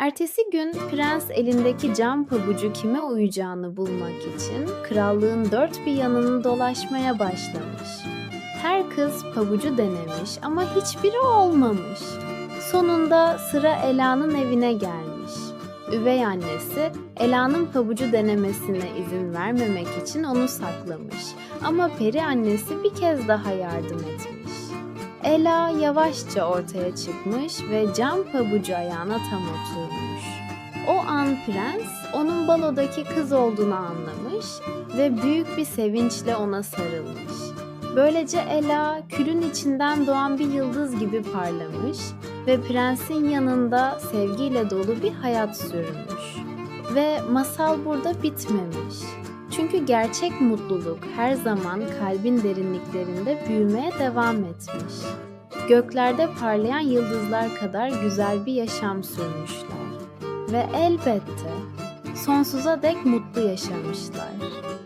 Ertesi gün prens elindeki cam pabucu kime uyacağını bulmak için krallığın dört bir yanını dolaşmaya başlamış. Her kız pabucu denemiş ama hiçbiri olmamış. Sonunda sıra Ela'nın evine gelmiş. Üvey annesi Ela'nın pabucu denemesine izin vermemek için onu saklamış. Ama peri annesi bir kez daha yardım etmiş. Ela yavaşça ortaya çıkmış ve cam pabucu ayağına tam oturmuş. O an prens onun balodaki kız olduğunu anlamış ve büyük bir sevinçle ona sarılmış. Böylece Ela külün içinden doğan bir yıldız gibi parlamış ve prensin yanında sevgiyle dolu bir hayat sürmüş. Ve masal burada bitmemiş. Çünkü gerçek mutluluk her zaman kalbin derinliklerinde büyümeye devam etmiş. Göklerde parlayan yıldızlar kadar güzel bir yaşam sürmüşler. Ve elbette sonsuza dek mutlu yaşamışlar.